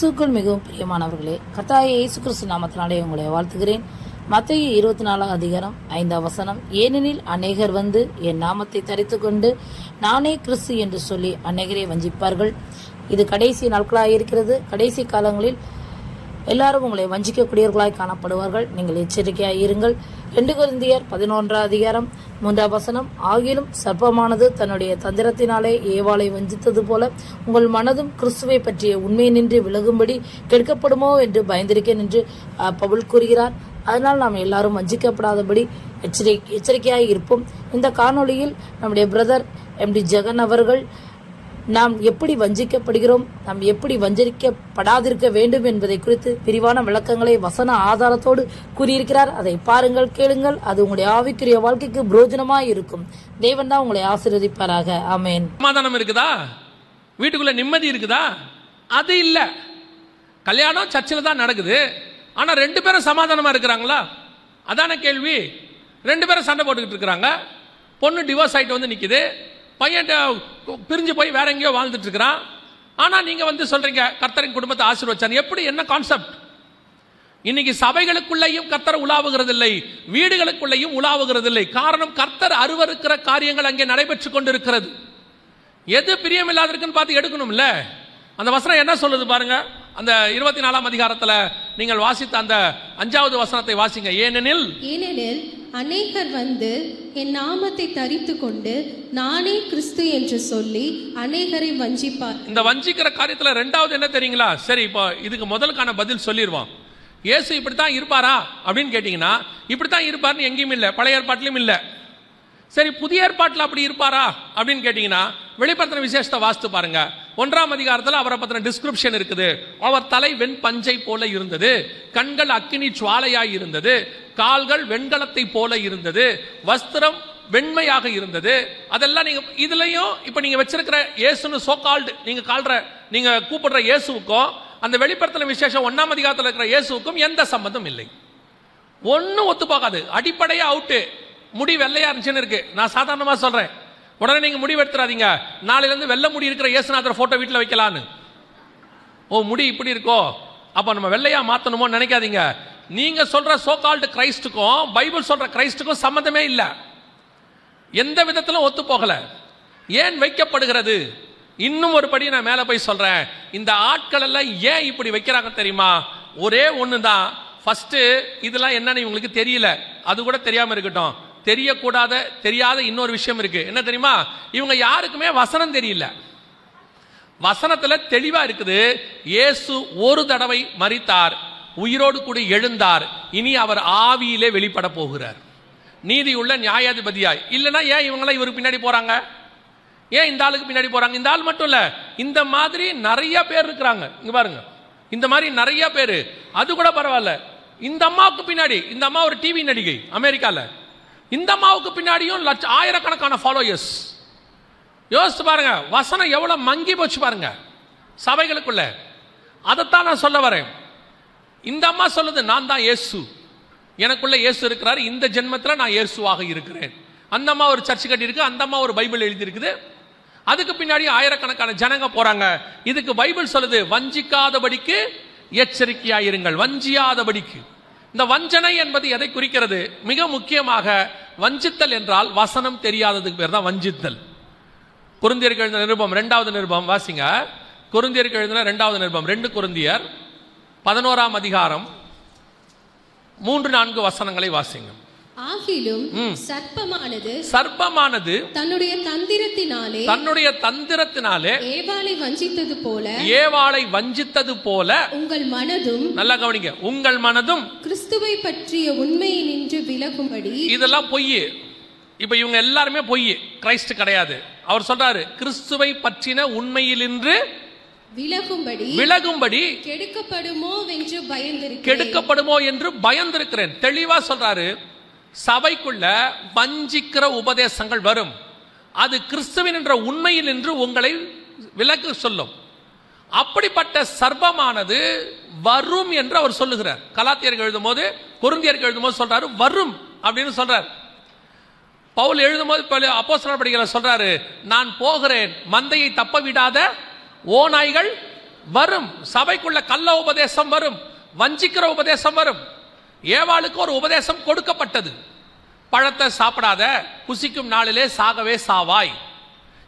கிறிஸ்துக்குள் மிகவும் பிரியமானவர்களே கர்த்தாய இயேசு கிறிஸ்து நாமத்தினாலே உங்களை வாழ்த்துகிறேன். மத்திய இருபத்தி நாலாம் அதிகாரம் ஐந்தாம் வசனம். ஏனெனில் அநேகர் வந்து என் நாமத்தை தரித்து கொண்டு நானே கிறிஸ்து என்று சொல்லி அநேகரை வஞ்சிப்பார்கள். இது கடைசி நாட்களாக இருக்கிறது. கடைசி காலங்களில் எல்லாரும் உங்களை வஞ்சிக்கக்கூடியவர்களாய் காணப்படுவார்கள். நீங்கள் எச்சரிக்கையாய் இருங்கள். ரெண்டு குருந்தியர் பதினொன்றாம் அதிகாரம் மூன்றாம் வசனம். ஆகிலும் சர்ப்பமானது தன்னுடைய தந்திரத்தினாலே ஏவாளை வஞ்சித்தது போல உங்கள் மனதும் கிறிஸ்துவை பற்றிய உண்மை நின்று விலகும்படி கெடுக்கப்படுமோ என்று பயந்திருக்கேன் என்று பவுல் கூறுகிறார். அதனால் நாம் எல்லாரும் வஞ்சிக்கப்படாதபடி எச்சரி எச்சரிக்கையாக இருப்போம். இந்த காணொளியில் நம்முடைய பிரதர் எம்டி ஜெகன் அவர்கள் நாம் எப்படி வஞ்சிக்கப்படுகிறோம் நாம் எப்படி வஞ்சிக்கப்படாதிருக்க வேண்டும் என்பதை குறித்து விரிவான விளக்கங்களை வசன ஆதாரத்தோடு கூறியிருக்கிறார். அதை பாருங்கள் கேளுங்கள். அது உங்களுடைய ஆவிக்குரிய வாழ்க்கைக்கு புரோஜனமாய் இருக்கும். தேவன் தான் உங்களை ஆசீர்வதிப்பாராக. ஆமேன். சமாதானம் இருக்குதா? வீட்டுக்குள்ள நிம்மதி இருக்குதா? அது இல்ல. கல்யாணம் சர்ச்சில் தான் நடக்குது. ஆனா ரெண்டு பேரும் சமாதானமா இருக்கிறாங்களா? அதான கேள்வி. ரெண்டு பேரும் சண்டை போட்டுக்கிட்டு இருக்கிறாங்க. பொண்ணு டிவோர்ஸ் ஆகிட்டு வந்து நிற்கிது பையன் பிரிஞ்சு போய் வேற எங்கேயோ வாழ்ந்துட்டு இருக்கிறான். ஆனால் நீங்கள் வந்து சொல்றீங்க கர்த்தரின் குடும்பத்தை ஆசீர்வச்சான் எப்படி என்ன கான்செப்ட் இன்னைக்கு சபைகளுக்குள்ளேயும் கர்த்தர் உலாவுகிறது இல்லை வீடுகளுக்குள்ளேயும் உலாவுகிறது இல்லை காரணம் கர்த்தர் அருவருக்கிற காரியங்கள் அங்கே நடைபெற்றுக் கொண்டிருக்கிறது. எது பிரியமில்லாத இருக்குன்னு பார்த்து எடுக்கணும்ல? அந்த வசனம் என்ன சொல்லுது பாருங்க? அந்த இருபத்தி நாலாம் அதிகாரத்துல நீங்கள் வாசித்த அந்த அஞ்சாவது வசனத்தை வாசிங்க. ஏனெனில் ஏனெனில் அநேகர் வந்து என் நாமத்தை தரித்து கொண்டு நானே கிறிஸ்து என்று சொல்லி அநேகரை வஞ்சிப்பார். இந்த வஞ்சிக்கிற காரியத்துல ரெண்டாவது என்ன தெரியுங்களா? சரி இப்போ இதுக்கு முதலுக்கான பதில் சொல்லிடுவான் இயேசு இப்படித்தான் இருப்பாரா? அப்படின்னு கேட்டீங்கன்னா இப்படித்தான் இருப்பார்னு எங்கேயும் இல்லை பழைய ஏற்பாட்டிலும் இல்லை. சரி புதிய ஏற்பாட்டில் அப்படி இருப்பாரா? அப்படின்னு கேட்டீங்கன்னா வெளிப்படுத்தின விசேஷத்தை வாஸ்து பாருங்க. ஒன்றாம் அதிகாரத்தில் அவரை பற்றின டிஸ்கிரிப்ஷன் இருக்குது. அவர் தலை வெண் பஞ்சை போல இருந்தது. கண்கள் அக்கினி ஜுவாலையாய் இருந்தது. கால்கள் வெண்கலத்தை போல இருந்தது. வஸ்திரம் வெண்மையாக இருந்தது. அதெல்லாம் நீங்க இதுலயும் இப்ப நீங்க வச்சிருக்கிற இயேசுன்னு சோ கால்டு நீங்க கால்ற நீங்க கூப்பிடுற இயேசுக்கும் அந்த வெளிப்படுத்தின விசேஷம் ஒன்னாம் அதிகாரத்தில் இருக்கிற இயேசுக்கும் எந்த சம்பந்தம் இல்லை. ஒன்றும் ஒத்து போகாது அடிப்படையா அவுட்டு முடி வெள்ளையா இருந்துச்சுன்னு இருக்கு. நான் சாதாரணமா சொல்றேன். உடனே நீங்க முடிவு எடுத்துறாதீங்க நாளையில இருந்து வெள்ளை முடி இருக்கிற இயேசுநாதர் போட்டோ வீட்டில் வைக்கலான்னு. ஓ முடி இப்படி இருக்கோ? அப்போ நம்ம வெள்ளையா மாத்தணுமோ நினைக்காதீங்க. நீங்க சொல்ற சோ கால்டு கிரைஸ்டுக்கும் பைபிள் சொல்ற கிரைஸ்டுக்கும் சம்மந்தமே இல்லை. எந்த விதத்திலும் ஒத்து போகல. ஏன் வைக்கப்படுகிறது? இன்னும் ஒரு படி நான் மேலே போய் சொல்றேன். இந்த ஆட்கள் எல்லாம் ஏன் இப்படி வைக்கிறாங்க தெரியுமா? ஒரே ஒன்று தான் ஃபஸ்ட்டு இதெல்லாம் என்னன்னு இவங்களுக்கு தெரியல. அது கூட தெரியாமல் இருக்கட்டும். தெரியக்கூடாத தெரியாத இன்னொரு விஷயம் இருக்கு. என்ன தெரியுமா? இவங்க யாருக்குமே வசனம் தெரியல. வசனத்தில் தெளிவாக இருக்குது. இயேசு ஒரு தடவை மறித்தார் உயிரோடு கூட எழுந்தார். இனி அவர் ஆவியிலே வெளிப்பட போகிறார். நீதியுள்ள நியாயாதிபதியாய். இல்லைன்னா ஏன் இவங்களாம் இவருக்கு பின்னாடி போறாங்க? ஏன் இந்த ஆளுக்கு பின்னாடி போறாங்க? இந்த ஆள் மட்டும் இல்ல இந்த மாதிரி நிறைய பேர் இருக்கிறாங்க. இங்க பாருங்க. இந்த மாதிரி நிறைய பேர். அது கூட பரவாயில்ல. இந்த அம்மாவுக்கு பின்னாடி இந்த அம்மா ஒரு டிவி நடிகை அமெரிக்கால. இந்த அம்மாவுக்கு பின்னாடியும் லட்ச ஆயிரக்கணக்கான ஃபாலோயர்ஸ் யோசிச்சு பாருங்க வசனம் எவ்வளவு மங்கி போச்சு பாருங்க. சபைகளுக்குள்ள. அதைத்தான் நான் சொல்ல வரேன். இந்த அம்மா சொல்லுது நான் தான் இயேசு. எனக்குள்ள இயேசு இருக்கிறார். இந்த ஜென்மத்தில் நான் இயேசுவாக இருக்கிறேன். அந்த அம்மா ஒரு சர்ச் கட்டியிருக்கு. அந்த அம்மா ஒரு பைபிள் எழுதியிருக்குது. அதுக்கு பின்னாடி ஆயிரக்கணக்கான ஜனங்க போறாங்க. இதுக்கு பைபிள் சொல்லுது வஞ்சிக்காதபடிக்கு எச்சரிக்கையாயிருங்கள். வஞ்சியாதபடிக்கு. இந்த வஞ்சனை என்பது எதை குறிக்கிறது? மிக முக்கியமாக வஞ்சித்தல் என்றால் வசனம் தெரியாததுக்கு பேர் தான் வஞ்சித்தல். குருந்தியருக்கு எழுதின நிருபம் ரெண்டாவது நிருபம் வாசிங்க. குருந்தியருக்கு எழுதின ரெண்டாவது நிருபம் ரெண்டு குருந்தியர். பதினோராம் அதிகாரம் மூன்று நான்கு வசனங்களை வாசிங்க. ஆகிலும் சர்ப்பமானது சர்ப்பமானது தன்னுடைய தந்திரத்தினாலே தன்னுடைய தந்திரத்தினாலே ஏவாளை வஞ்சித்தது போல ஏவாளை வஞ்சித்தது போல உங்கள் மனதும் நல்லா கவனிங்க. உங்கள் மனதும் கிறிஸ்துவை பற்றிய உண்மையை நின்று விலகும்படி இதெல்லாம் பொய் இப்ப இவங்க எல்லாருமே பொய் கிரைஸ்ட் கிடையாது. அவர் சொல்றாரு கிறிஸ்துவை பற்றின உண்மையிலின்று விலகும்படி விலகும்படி கெடுக்கப்படுமோ என்று பயந்திருக்கிறேன். கெடுக்கப்படுமோ என்று பயந்திருக்கிறேன். தெளிவா சொல்றாரு. சபைக்குள்ள வஞ்சிக்கிற உபதேசங்கள் வரும். அது கிறிஸ்துவின் என்ற உண்மையில் நின்று உங்களை விலக்கு சொல்லும். அப்படிப்பட்ட சர்ப்பமானது வரும் என்று அவர் சொல்லுகிறார். கலாத்தியர்கள் எழுதும் போது குருந்தியர்கள் எழுதும் போது சொல்றாரு வரும் அப்படின்னு சொல்றார். பவுல் எழுதும்போது அப்போஸ்தலர் படிக்கிற சொல்றாரு நான் போகிறேன் மந்தையை தப்ப விடாத ஓநாய்கள் வரும். சபைக்குள்ள கள்ள உபதேசம் வரும். வஞ்சிக்கிற உபதேசம் வரும். ஏவாளுக்கு ஒரு உபதேசம் கொடுக்கப்பட்டது. பழத்தை சாப்பிடாத புசிக்கும் நாளிலே சாகவே சாவாய்.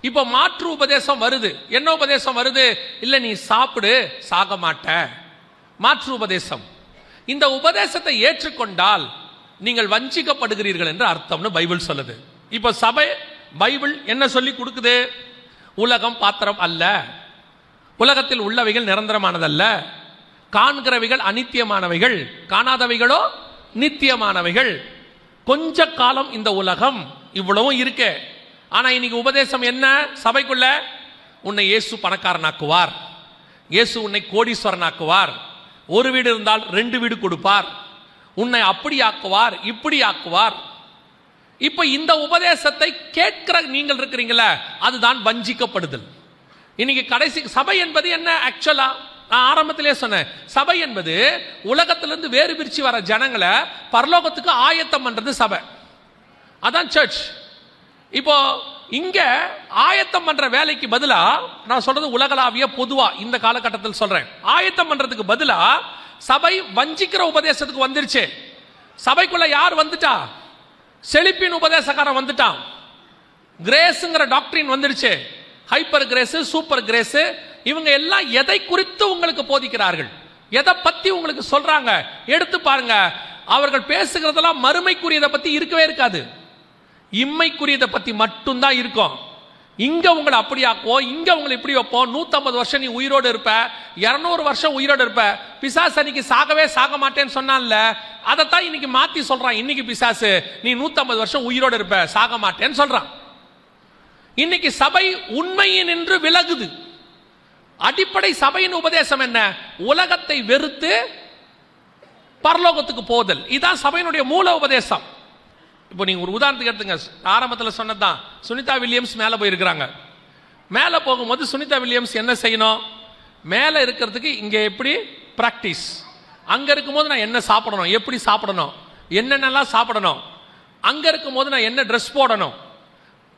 இப்போ மாற்று உபதேசம் வருது. என்ன உபதேசம் வருது? இல்லை நீ சாப்பிடு சாக மாட்ட. மாற்று உபதேசம். இந்த உபதேசத்தை ஏற்றுக்கொண்டால் நீங்கள் வஞ்சிக்கப்படுகிறீர்கள் என்று அர்த்தம்னு பைபிள் சொல்லுது. இப்போ சபை பைபிள் என்ன சொல்லி கொடுக்குது? உலகம் பாத்திரம் அல்ல. உலகத்தில் உள்ளவைகள் நிரந்தரமானதல்ல. காண்கிறவைகள் அனித்தியமானவைகள். காணாதவைகளோ நித்தியமானவைகள். கொஞ்ச காலம் இந்த உலகம் இவ்வளவும் இருக்கு. ஆனால் இன்னைக்கு உபதேசம் என்ன? சபைக்குள்ள உன்னை இயேசு பணக்காரனாக்குவார். இயேசு உன்னை கோடீஸ்வரனாக்குவார். ஒரு வீடு இருந்தால் ரெண்டு வீடு கொடுப்பார். உன்னை அப்படி ஆக்குவார் இப்படி ஆக்குவார். இப்போ இந்த உபதேசத்தை கேட்கிற நீங்கள் இருக்கிறீங்களே அதுதான் வஞ்சிக்கப்படுதல். இன்னைக்கு கடைசி சபை என்பது என்ன? ஆக்சுவலா நான் ஆரம்பத்திலே சொன்னேன். சபை என்பது உலகத்திலிருந்து வேறு பிரிச்சு வர ஜனங்களை பரலோகத்துக்கு ஆயத்தம் பண்றது சபை. அதான் சர்ச் இப்போ இங்க ஆயத்தம் பண்ற வேலைக்கு பதிலா நான் சொல்றது உலகளாவிய பொதுவா இந்த காலகட்டத்தில் சொல்றேன். ஆயத்தம் பண்றதுக்கு பதிலா சபை வஞ்சிக்கிற உபதேசத்துக்கு வந்துருச்சு. சபைக்குள்ள யார் வந்துட்டா? செழிப்பின் உபதேசக்காரன் வந்துட்டான். கிரேஸ்ங்கிற டாக்டரின் வந்துருச்சு. ஹைப்பர் கிரேஸ் சூப்பர் கிரேஸ் இவங்க எல்லாம் எதை குறித்து உங்களுக்கு போதிக்கிறார்கள்? எதை பத்தி உங்களுக்கு சொல்றாங்க? எடுத்து பாருங்க. அவர்கள் பேசுகிறதெல்லாம் மறுமைக்குரியதை பத்தி இருக்கவே இருக்காது. இம்மைக்குரியதை பத்தி மட்டும்தான் இருக்கும். இங்க உங்களை அப்படி ஆக்குவோம் இங்க உங்களை இப்படி வைப்போம் 150 வருஷம் நீ உயிரோடு இருப்ப 200 வருஷம் உயிரோடு இருப்ப பிசாசு அன்னைக்கு சாகவே சாக மாட்டேன்னு சொன்னான்ல அதைத்தான் இன்னைக்கு மாத்தி சொல்றான். இன்னைக்கு பிசாசு நீ 150 வருஷம் உயிரோடு இருப்ப சாக மாட்டேன்னு சொல்றான். இன்னைக்கு சபை உண்மையின் என்று விலகுது. அடிப்படை சபையின் உபதேசம் என்ன? உலகத்தை வெறுத்து பரலோகத்துக்கு போதல். இதுதான் சபையினுடைய மூல உபதேசம். இப்போ நீங்க ஒரு உதாரணத்துக்கு எடுத்துங்க. ஆரம்பத்தில் சொன்னதுதான். சுனிதா வில்லியம்ஸ் மேலே போயிருக்கிறாங்க. மேலே போகும்போது சுனிதா வில்லியம்ஸ் என்ன செய்யணும்? மேலே இருக்கிறதுக்கு இங்கே எப்படி? ப்ராக்டிஸ் அங்கே இருக்கும்போது நான் என்ன சாப்பிடணும்? எப்படி சாப்பிடணும்? என்னென்னலாம் சாப்பிடணும்? அங்கே இருக்கும்போது நான் என்ன ட்ரெஸ் போடணும்?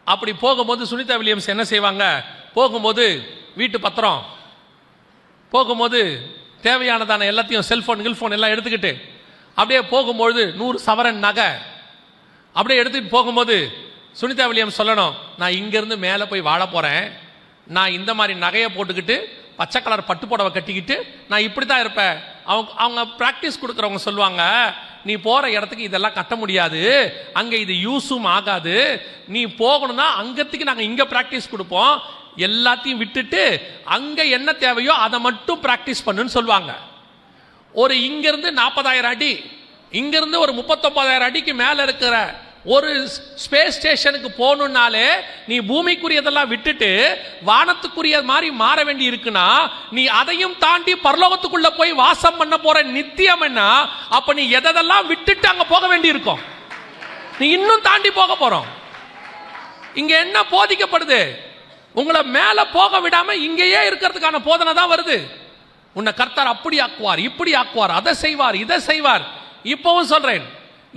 அப்படி போகும்போது சுனிதா வில்லியம்ஸ் என்ன செய்வாங்க? போகும்போது வீட்டு பத்திரம் போகும்போது தேவையானதான எல்லாத்தையும் செல்ஃபோன் கில்ஃபோன் எல்லாம் எடுத்துக்கிட்டு அப்படியே போகும்பொழுது நூறு சவரன் நகை. அப்படியே எடுத்துகிட்டு போகும்போது சுனிதா வில்லியம் சொல்லணும் நான் இங்கேருந்து மேலே போய் வாழ போகிறேன் நான் இந்த மாதிரி நகையை போட்டுக்கிட்டு பச்சை கலர் பட்டு புடவை கட்டிக்கிட்டு நான் இப்படி தான் இருப்பேன். அவங்க அவங்க ப்ராக்டிஸ் கொடுக்குறவங்க சொல்லுவாங்க நீ போகிற இடத்துக்கு இதெல்லாம் கட்ட முடியாது. அங்கே இது யூஸும் ஆகாது. நீ போகணும்னா அங்கத்துக்கு நாங்கள் இங்கே ப்ராக்டிஸ் கொடுப்போம். எல்லாத்தையும் விட்டுட்டு அங்கே என்ன தேவையோ அதை மட்டும் ப்ராக்டிஸ் பண்ணுன்னு சொல்லுவாங்க. ஒரு இங்கேருந்து நாற்பதாயிரம் அடி இங்கேருந்து ஒரு முப்பத்தொன்பதாயிரம் அடிக்கு மேலே இருக்கிற ஒரு ஸ்பேஸ் ஸ்டேஷனுக்கு போகணுன்னாலே நீ பூமிக்குரியதெல்லாம் விட்டுட்டு வானத்துக்குரிய மாதிரி மாற வேண்டி இருக்குன்னா நீ அதையும் தாண்டி பரலோகத்துக்குள்ள போய் வாசம் பண்ண போற நித்தியம் என்ன? அப்ப நீ எதெல்லாம் விட்டுட்டு அங்க போக வேண்டி இருக்கும்? நீ இன்னும் தாண்டி போக போறோம். இங்க என்ன போதிக்கப்படுது? உங்களை மேல போக விடாம இங்கேயே இருக்கிறதுக்கான போதனை தான் வருது. உன்னை கர்த்தார் அப்படி ஆக்குவார் இப்படி ஆக்குவார் அதை செய்வார் இதை செய்வார். இப்பவும் சொல்றேன்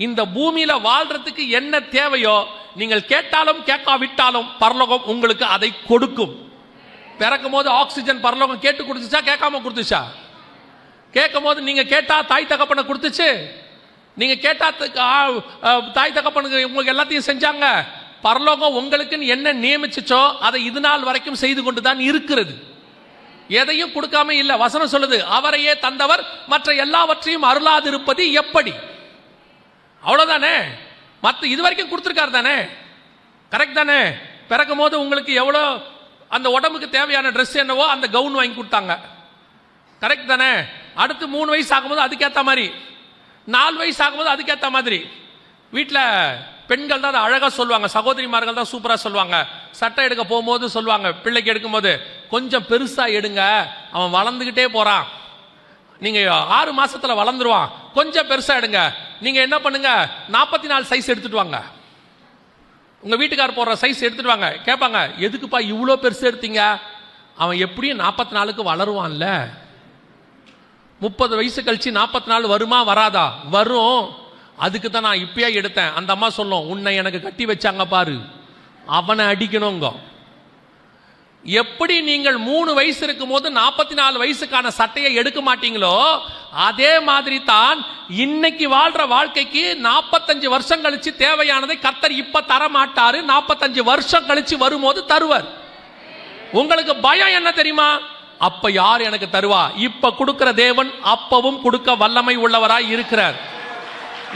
இந்த பூமியில வாழ்றதுக்கு என்ன தேவையோ நீங்கள் கேட்டாலும் கேட்காவிட்டாலும் பரலோகம் உங்களுக்கு அதை கொடுக்கும். பிறக்கும் போது ஆக்சிஜன் பரலோகம் கேட்டு கொடுத்துச்சா கேட்காம கொடுத்துச்சா? கேட்கும் போது நீங்க கேட்டா தாய் தகப்பனை கொடுத்துச்சு? நீங்க கேட்டா தாய் தகப்பனுக்கு உங்களுக்கு எல்லாத்தையும் செஞ்சாங்க. பரலோகம் உங்களுக்குன்னு என்ன நியமிச்சுச்சோ அதை இது நாள் வரைக்கும் செய்து கொண்டு தான் இருக்கிறது. எதையும் கொடுக்காம இல்லை வசனம் சொல்லுது அவரையே தந்தவர் மற்ற எல்லாவற்றையும் அருளாதிருப்பது எப்படி? அவ்வளோதானே மற்ற இது வரைக்கும் கொடுத்துருக்காரு தானே? கரெக்ட் தானே? பிறக்கும் போது உங்களுக்கு எவ்வளோ அந்த உடம்புக்கு தேவையான ட்ரெஸ் என்னவோ அந்த கவுன் வாங்கி கொடுத்தாங்க. கரெக்ட் தானே? அடுத்து மூணு வயசு ஆகும்போது அதுக்கேற்ற மாதிரி. நாலு வயசு ஆகும்போது அதுக்கேற்ற மாதிரி. வீட்டில் பெண்கள் தான் அதை அழகாக சொல்லுவாங்க. சகோதரிமார்கள் தான் சூப்பராக சொல்லுவாங்க. சட்டை எடுக்க போகும்போது சொல்லுவாங்க. பிள்ளைக்கு எடுக்கும்போது கொஞ்சம் பெருசாக எடுங்க. அவன் வளர்ந்துக்கிட்டே போகிறான் நீங்கள் ஆறு மாதத்தில் வளர்ந்துருவான். கொஞ்சம் பெருசாக எடுங்க. நீங்கள் என்ன பண்ணுங்க? நாற்பத்தி நாலு சைஸ் எடுத்துட்டு வாங்க. உங்கள் வீட்டுக்கார் போடுற சைஸ் எடுத்துட்டு வாங்க. கேட்பாங்க எதுக்குப்பா இவ்வளோ பெருசு எடுத்தீங்க? அவன் எப்படியும் நாற்பத்தி நாலுக்கு வளருவான்ல. முப்பது வயசு கழிச்சு நாற்பத்தி நாலு வருமா வராதா? வரும். அதுக்கு தான் நான் இப்பயே எடுத்தேன். அந்த அம்மா சொல்லும் உன்னை எனக்கு கட்டி வச்சாங்க பாரு. அவனை அடிக்கணுங்க. எப்படி நீங்கள் மூணு வயசு இருக்கும் போது நாற்பத்தி நாலு வயசுக்கான சட்டையை எடுக்க மாட்டீங்களோ அதே மாதிரி தான் இன்னைக்கு வாழ்ற வாழ்க்கைக்கு நாற்பத்தஞ்சு வருஷம் கழிச்சு தேவையானதை கர்த்தர் இப்ப தர மாட்டாரு நாற்பத்தஞ்சு வருஷம் கழிச்சு வரும்போது தருவர். உங்களுக்கு பயம் என்ன தெரியுமா? அப்ப யார் எனக்கு தருவா? இப்ப கொடுக்கிற தேவன் அப்பவும் கொடுக்க வல்லமை உள்ளவராய் இருக்கிறார்.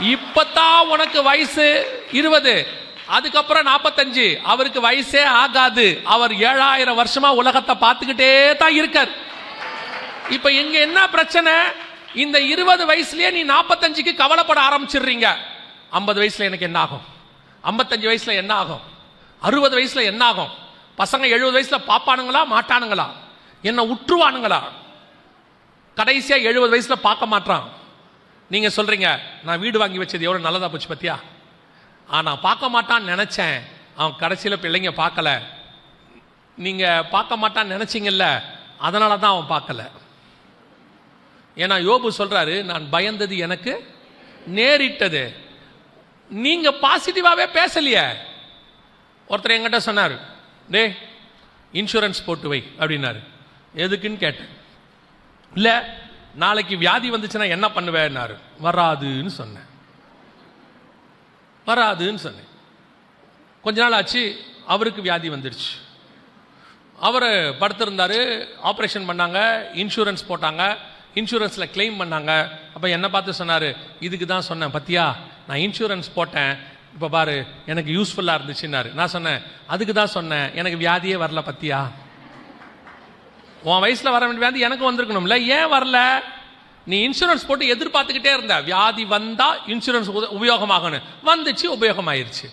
இப்பதான் உனக்கு வயசு இருபது. அதுக்கப்புறம் நாற்பத்தஞ்சு அவருக்கு வயசே ஆகாது. அவர் ஏழாயிரம் வருஷமா உலகத்தை பார்த்துக்கிட்டே தான் இருக்கார். இப்ப இங்க என்ன பிரச்சனை? இந்த இருபது வயசுலயே நீ நாற்பத்தஞ்சுக்கு கவலைப்பட ஆரம்பிச்சிடுறீங்க. ஐம்பது வயசுல எனக்கு என்ன ஆகும்? ஐம்பத்தஞ்சு வயசுல என்ன ஆகும்? அறுபது வயசுல என்ன ஆகும்? பசங்க எழுபது வயசுல பாப்பானுங்களா மாட்டானுங்களா? என்ன உற்றுவானுங்களா? கடைசியா எழுபது வயசுல பார்க்க மாட்டான் நீங்க சொல்றீங்க நான் வீடு வாங்கி வச்சது எவ்வளவு நல்லதா போச்சு பத்தியா? ஆனால் பார்க்க மாட்டான்னு நினச்சேன். அவன் கடைசியில் பிள்ளைங்க பார்க்கல. நீங்கள் பார்க்க மாட்டான்னு நினச்சிங்கல்ல அதனால தான் அவன் பார்க்கல. ஏன்னா யோபு சொல்கிறாரு நான் பயந்தது எனக்கு நேரிட்டது. நீங்கள் பாசிட்டிவாகவே பேசலையே. ஒருத்தர் என்கிட்ட சொன்னார் டே இன்சூரன்ஸ் போட்டு வை அப்படின்னாரு. எதுக்குன்னு கேட்டேன். இல்லை நாளைக்கு வியாதி வந்துச்சுன்னா என்ன பண்ணுவேன்னாரு. வராதுன்னு சொன்னேன். வராதுன்னு சொன்னேன். கொஞ்ச நாள் ஆச்சு அவருக்கு வியாதி வந்துடுச்சு. அவர் படுத்திருந்தார் ஆப்ரேஷன் பண்ணாங்க இன்சூரன்ஸ் போட்டாங்க இன்சூரன்ஸில் க்ளைம் பண்ணாங்க. அப்போ என்னை பார்த்து சொன்னார் இதுக்கு தான் சொன்னேன் பத்தியா? நான் இன்சூரன்ஸ் போட்டேன். இப்போ பாரு எனக்கு யூஸ்ஃபுல்லாக இருந்துச்சுன்னாரு. நான் சொன்னேன் அதுக்கு தான் சொன்னேன். எனக்கு வியாதியே வரல பத்தியா? உன் வயசில் வர வேண்டிய வியாதி எனக்கு வந்திருக்கணும்ல. ஏன் வரல? நீ இன்சூரன்ஸ் போட்டு எதிர்பார்த்துக்கிட்டே இருந்த வியாதி வந்தால் இன்சூரன்ஸ் உத- உபயோகமாகணும் வந்துச்சு உபயோகமாயிருச்சு.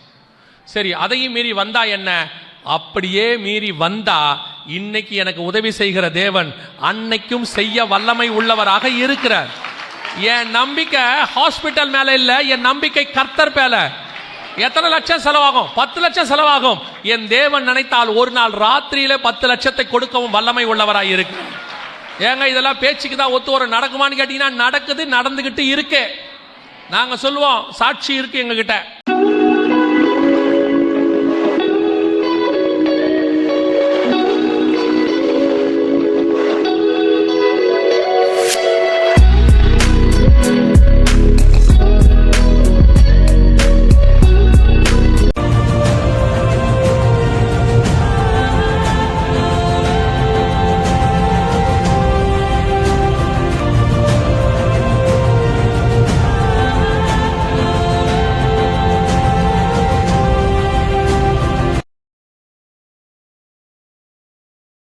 சரி அதையும் மீறி வந்தா என்ன? அப்படியே மீறி வந்தா இன்னைக்கு எனக்கு உதவி செய்கிற தேவன் அன்னைக்கும் செய்ய வல்லமை உள்ளவராக இருக்கிறார். என் நம்பிக்கை ஹாஸ்பிட்டல் மேல இல்ல என் நம்பிக்கை கர்த்தர் மேல. எத்தனை லட்சம் செலவாகும்? பத்து லட்சம் செலவாகும். என் தேவன் நினைத்தால் ஒரு நாள் ராத்திரியில பத்து லட்சத்தை கொடுக்கவும் வல்லமை உள்ளவராக இருக்கிறார் ஏங்க இதெல்லாம் பேச்சுக்கு தான் ஒத்து வரும். நடக்குமான்னு கேட்டீங்கன்னா நடக்குது நடந்துகிட்டு இருக்கு. நாங்க சொல்லுவோம் சாட்சி இருக்கு எங்ககிட்ட.